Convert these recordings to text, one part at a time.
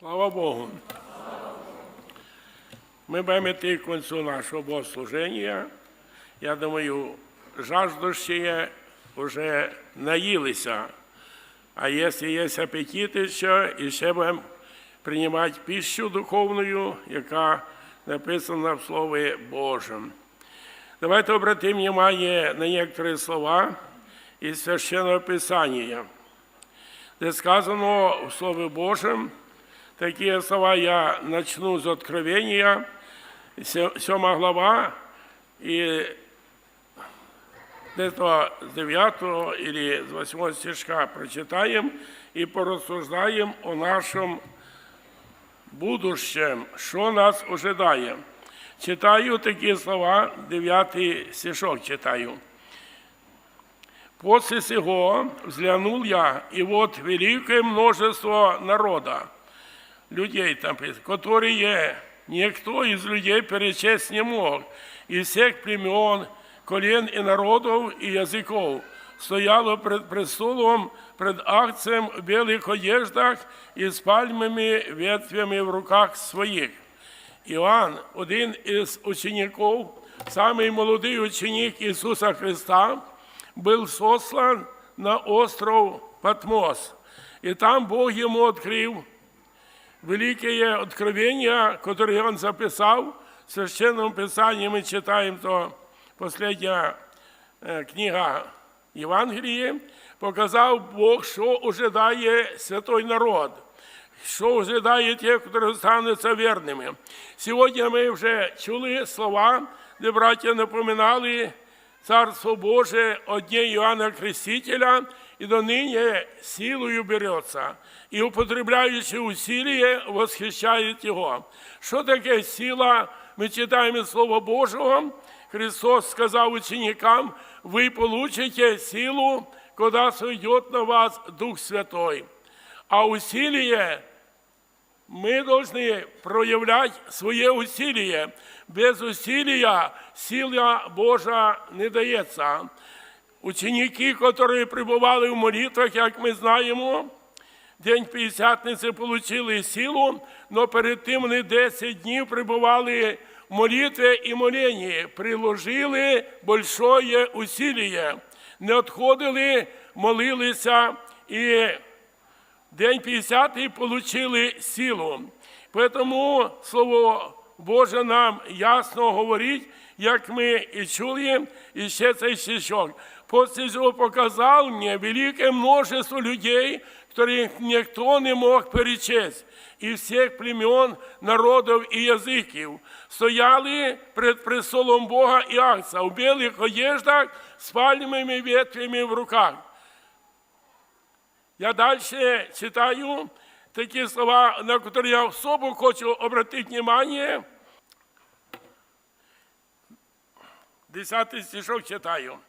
Слава Богу. Ми будемо йти к концу нашого богослуження. Я думаю, жаждущие вже наїлися. А якщо є апетити ще, і ще будемо приймати пищу духовну, яка написана в Слові Божому. Давайте обратим внимание на некоторые слова из Священного Писания, где сказано в Слове Божьем, такие слова я начну с Откровения, 7 глава, и где-то с 9 или с 8 стишка прочитаем и порассуждаем о нашем будущем, що нас ожидає. Читаю такі слова, 9 стишок читаю. После сего взглянул я, и вот великое множество народа, людей там, которые никто из людей перечесть не мог, из всех племен, колен и народов и языков, стояло пред престолом, пред акцием в белых одеждах и с пальмами ветвями в руках своих. Іоанн, один із учеників, самий молодий ученик Ісуса Христа, був сослан на остров Патмос. І там Бог йому відкрив велике откровення, яке він записав в Священному Писанні. Ми читаємо то остання е, книга Євангелії, показав Бог, що ожидає святой народ що ожидає тих, які стануться вірними. Сьогодні ми вже чули слова, де браття напоминали Царство Боже одне Іоанна Крестителя, і до нині силою береться, і употребляючи усилие, восхищають його. Що таке сила? Ми читаємо Слово Божого. Христос сказав ученикам, ви получите силу, коли сойдет на вас Дух Святой. А усилие мы должны проявлять своє усилие. Без усилия сила Божа не дається. Ученики, які пребували в молитвах, як ми знаємо, День П'ятдесятниці отримали силу, але перед тим вони 10 днів пребували в молитві і моленні, приложили большое усилие, не відходили, молилися і День 50 получили силу. Тому Слово Боже нам ясно говорить, як ми і чули, і ще цей стишок. После цього показав мені велике множество людей, которых ніхто не мог перечесть, і всіх племен, народів і язиків. Стояли перед престолом Бога і Акса в білих одеждах з пальмами ветвями в руках. Я дальше читаю такие слова, на которые я особо хочу обратить внимание. Десятый стишок читаю.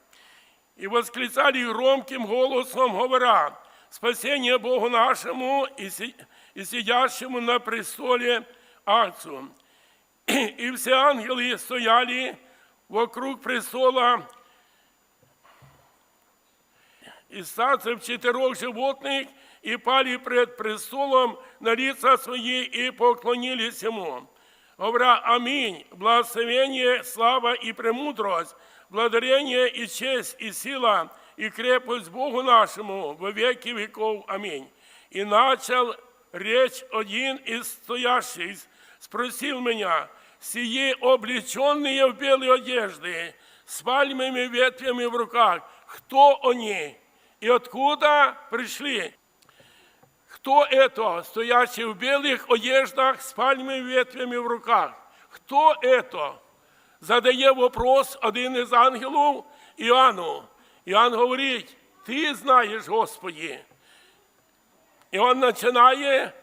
«И восклицали громким голосом, говоря, спасение Богу нашему и си- и сидящему на престоле Отцу. И все ангелы стояли вокруг престола и стацев четырех животных, и пали пред престолом на лица свои и поклонились ему. Говоря, аминь, благословение, слава и премудрость, благодарение и честь и сила и крепость Богу нашему во веки веков. Аминь. И начал речь один из стоящих, спросил меня, сие облеченные в белые одежды, с пальмами ветвями в руках, кто они и откуда пришли? Кто это, стоящий в белых одеждах с пальмами ветвями в руках? Кто это? Задає вопрос один із ангелів Іоанну. Іоанн говорить, ти знаєш, Господі. І він починає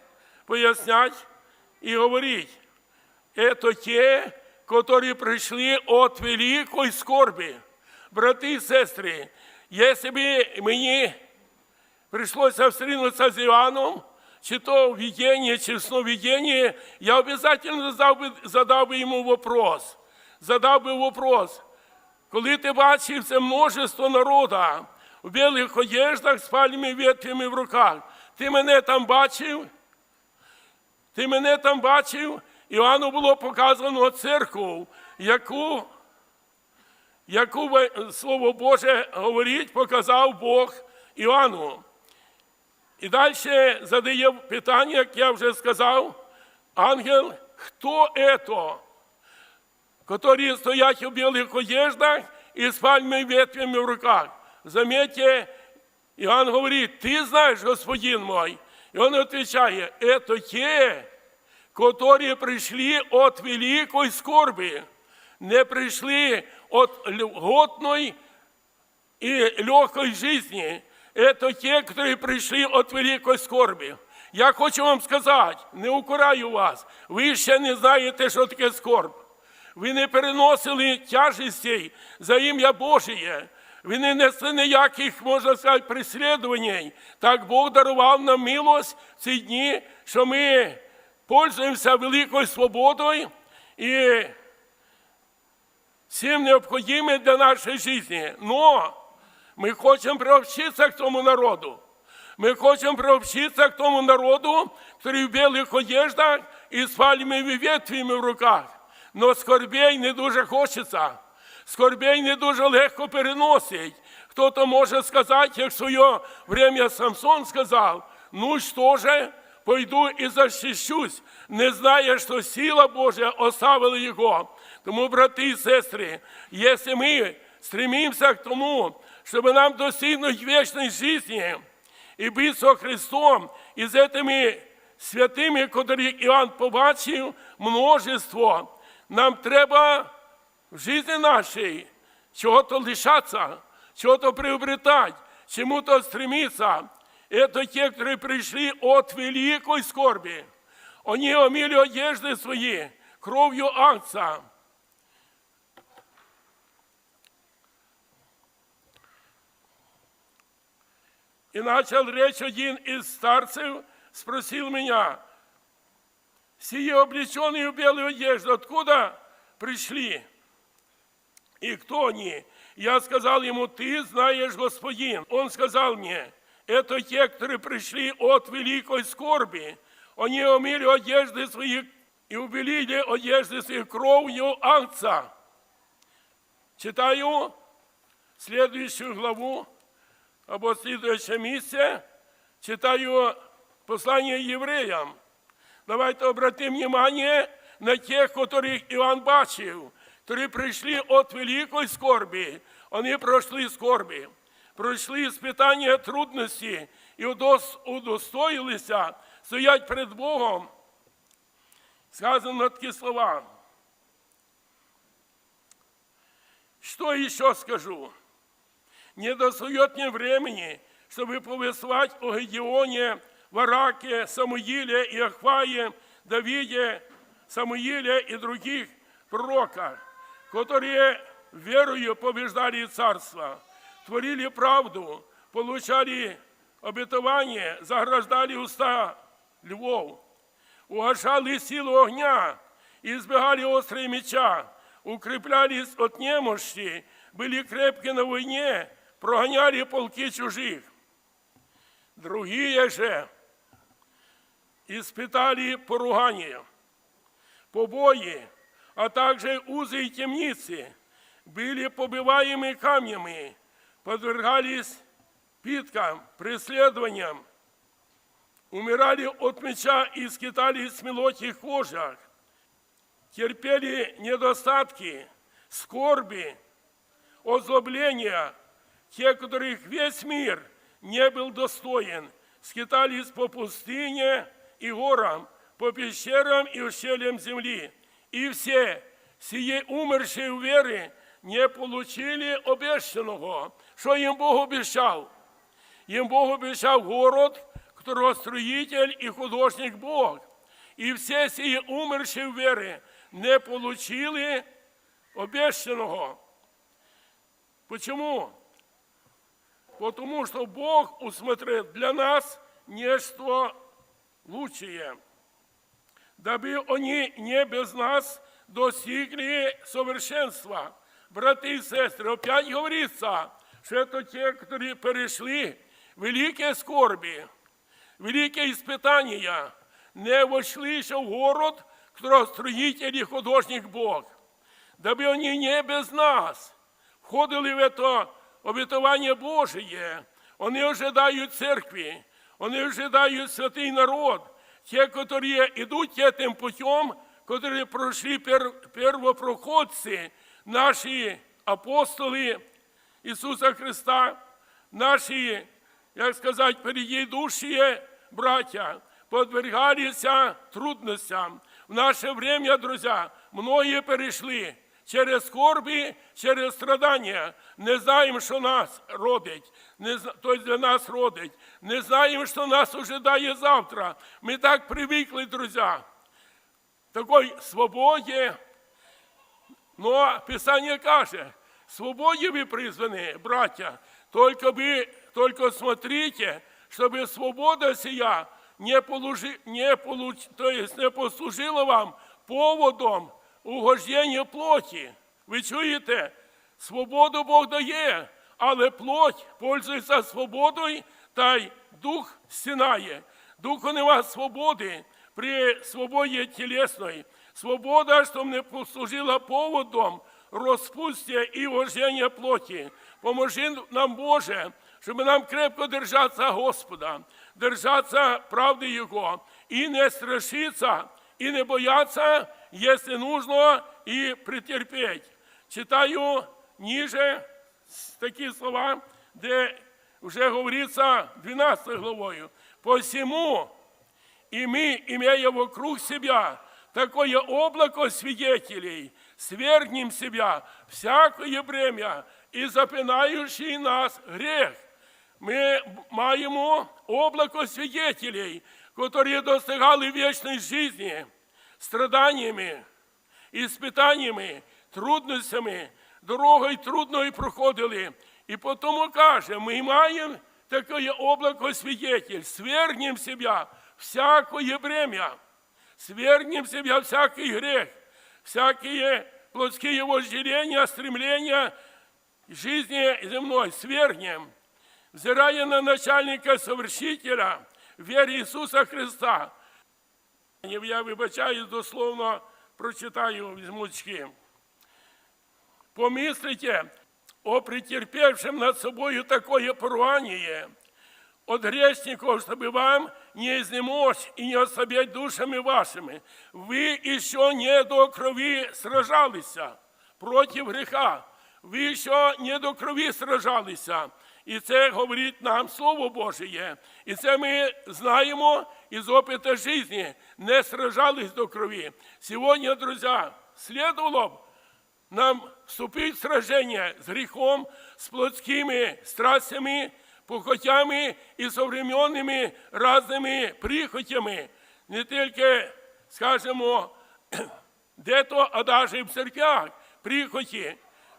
поясняти і говорить, это те, которые пришли от великой скорби. Брати і сестри, якщо б мені пришлося встрінутися з Іваном, чи то в видении, чи в сновидении, я обязательно задав би, задав йому вопрос. Задав би вопрос, коли ти бачив це множество народа в білих одеждах з пальмами ветвями в руках, ти мене там бачив? Ти мене там бачив, Іоанну було показано церкву, яку, яку Слово Боже говорить, показав Бог Іоанну. І далі задає питання, як я вже сказав, ангел, хто это, которые стоять у белых одеждах и с пальмой ветвями в руках. Заметьте, Иоанн говорит, ты знаешь, господин мой. И он отвечает, это те, которые пришли от великой скорби, не пришли от льготной и легкой жизни. Это те, которые пришли от великой скорби. Я хочу вам сказати, не укораю вас, ви ще не знаєте, що таке скорб. Ви не переносили тяжестей за ім'я Божє. Ви не несли ніяких, можна сказати, преслідувань. Так Бог дарував нам милость в ці дні, що ми пользуємося великою свободою і всім необхідним для нашої життя. Но ми хочемо приобщитися к тому народу. Мы хотим приобщиться к тому народу, который в белых одеждах и с пальмовыми ветвями в руках. Но скорбей не дуже хочеться. Скорбей не дуже легко переносить. Хто-то може сказати, як в своє время Самсон сказав, ну що же, пойду і защищусь, не знає, що сила Божя оставила його. Тому, брати і сестри, якщо ми стремимося к тому, щоб нам достигнути вічної життя, і бути со Христом, і з этими святими, котрих Іоанн побачив, множество. Нам треба в житті нашій чого-то лишатися, чого-то приобретать, чему-то стремиться. Это те, которые пришли от великой скорби. Они омили одежды свои кровью Агнца. И начал речь один из старцев, спросил меня, сие облеченные в белую одежду, откуда пришли? И кто они? Я сказал ему, ты знаешь, господин. Он сказал мне, это те, которые пришли от великой скорби. Они омили одежды свои и убелили одежды свои кровью Агнца. Читаю следующую главу або слідуюче місце, читаю послання євреям. Давайте обратимо внимание на тех, которых Іван бачив, які прийшли від великої скорби. Вони пройшли скорби, пройшли спитання трудності і удос- удостоїлися стоять перед Богом. Сказано такі слова. Что еще скажу? не достает мне времени, чтобы повествовать о Гедеоне, Вараке, Самуиле и Ахвае, Давиде, Самуиле и других пророках, которые верою побеждали царство, творили правду, получали обетование, заграждали уста львов, угошали силу огня, избегали острые меча, укреплялись от немощи, были крепки на войне, прогоняли полки чужих. Другие же испытали поругание, побои, а также узы и темницы, были побиваемы камнями, подвергались пыткам, преследованиям, умирали от меча и скитались в мелоких кожах, терпели недостатки, скорби, озлобления, те, которых весь мир не был достоин, скитались по пустыне и горам, по пещерам и ущельям земли. И все, сие умершие в вере, не получили обещанного, что им Бог обещал. Им Бог обещал город, которого строитель и художник Бог. И все сие умершие в вере не получили обещанного. Почему? Потому что Бог усмотрел для нас нечто лучшее, дабы они не без нас достигли совершенства. Браты и сестры, опять говорится, что это те, которые перешли великие скорби, великие испытания, не вошли еще в город, который строитель и художник Бог, дабы они не без нас входили в это обетование Божие. Они ожидают церкви, они ожидают святый народ, те, которые идут этим путем, которые прошли пер- первопроходцы, наши апостоли Иисуса Христа, наши, як сказати, переїдущие братья, подвергались трудностям. В наше время, друзья, многие перешли через скорби, через страдання. Не знаємо, що нас родить, не, зна- тобто для нас родить. Не знаємо, що нас ожидає завтра. Ми так привикли, друзья, такой свободі, Но Писание каже, свободе вы призваны, братья, только вы, только смотрите, чтобы свобода сия не, положи, не, получ, то есть не послужила вам поводом угождения плоті. Ви чуєте? Свободу Бог дає, але плоть пользується свободою, та й дух стінає. Духу нема свободи при свободі тілесної. Свобода, щоб не послужила поводом розпустя і вождення плоті. Поможи нам, Боже, щоб нам крепко держатися Господа, держатися правди Його, і не страшитися, і не бояться, якщо нужно, і претерпеть. Читаю ниже такі слова, де вже говориться 12 главою. Посему и мы, имея вокруг себя такое облако свидетелей, свергнем себя всякое бремя и запинающий нас грех. Ми маємо облако свидетелей, которые достигали вечной жизни, страданиями, іспитаннями, трудностями, дорогою трудною проходили. І потому каже, ми маємо таке облако свидетель, свергнем себя всякое бремя, свергнем себя всякий грех, всякие плотские вожделения, стремления жизни земной, свергнем, взирая на начальника совершителя віри Ісуса Христа. Я вибачаюсь, дословно прочитаю візьмучки. Помислите о претерпевшем над собою такое порвание от грешников, чтобы вам не изнемочь и не ослабеть душами вашими. Вы еще не до крови сражались против греха. Ви еще не до крові сражалися. І це говорить нам Слово Божє. І це ми знаємо із опита житті. Не сражались до крові. Сьогодні, друзі, следовало б нам вступить в сражение с грехом, с плотскими страстями, похотями и современными разными прихотями. Не тільки, скажемо, де-то, а даже в церквях прихоті.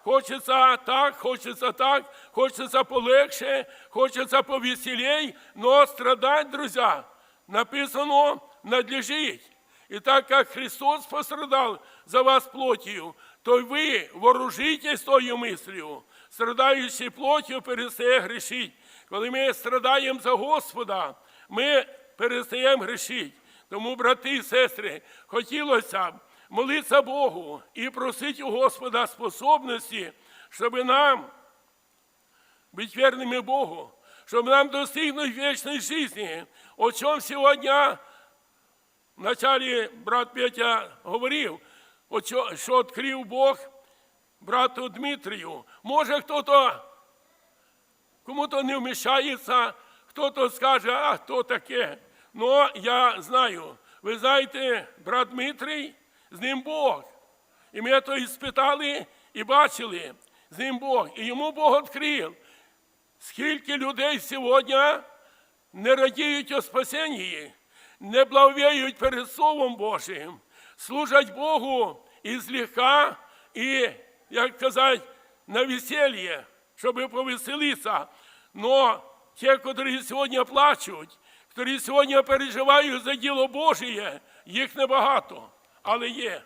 Хочеться так, хочеться так, хочеться полегше, хочеться повеселей, но страдать, друзья, написано, надлежить. И так как Христос пострадал за вас плотью, то вы вооружитесь тою мислью. Страдаючи плотью, перестає грішити. Коли ми страдаємо за Господа, ми перестаємо грішити. Тому, брати і сестри, хотілося б молитися Богу і просити у Господа способності, щоб нам быть верными Богу, чтобы нам достигнуть вечной жизни, о чем сегодня Вначале брат Петя говорив, о чо- що відкрив Бог брату Дмитрію. Може, хто-то кому-то не вмішається, хто-то скаже, а хто таке. Ну, я знаю. Ви знаєте, брат Дмитрій, з ним Бог. І ми то і спитали, і бачили, з ним Бог. І йому Бог відкрив. Скільки людей сьогодні не радіють о спасенні, не благовіють перед Словом Божим, служать Богу і злегка, і, як казати, на веселье, щоб повеселитися. Но те, які сьогодні плачуть, які сьогодні переживають за діло Божє, їх небагато, але є,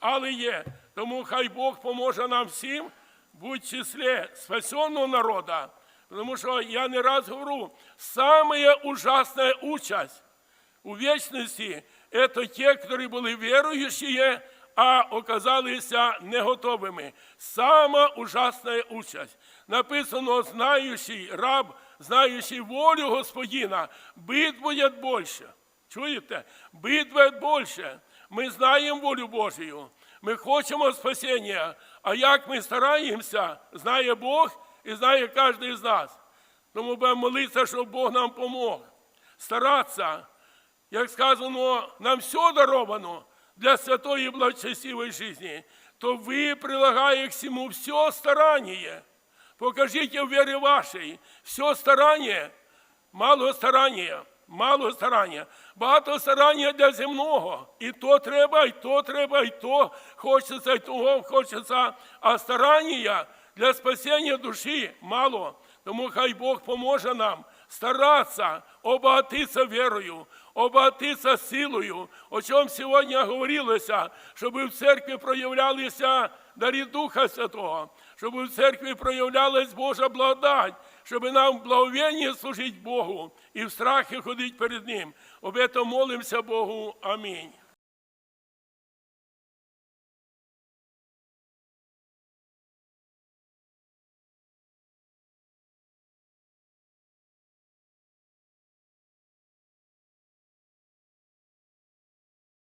але є. Тому хай Бог поможе нам всім бути в числі спасенного народа, Потому что я не раз говорю, самая ужасная участь у вечности это те, которые были верующие, а оказались не готовыми. Сама ужасная участь. Написано, знающий раб, знающий волю Господина, бит будет больше. Чуєте? Бит будет больше. Ми знаємо волю Божию. Ми хочемо спасіння. А як ми стараємося, знає Бог і знає кожен з нас. Тому будемо молитися, щоб Бог нам помог. Старатися, як сказано, нам все даровано для святої благочестивої житті, то ви прилагаєте к всему все старання. Покажіть в вірі вашій, все старання, мало старання, мало старання, багато старання для земного. І то треба, і то треба, і то хочеться, і того хочеться. А старання для спасіння душі мало. Тому хай Бог поможе нам старатися, обогатитися вірою, обогатитися силою, о чому сьогодні говорилося, щоб в церкві проявлялися дарі Духа Святого, щоб в церкві проявлялась Божа благодать, щоб нам в благовінні служити Богу і в страхі ходити перед Ним. Об этом молимося Богу. Амінь.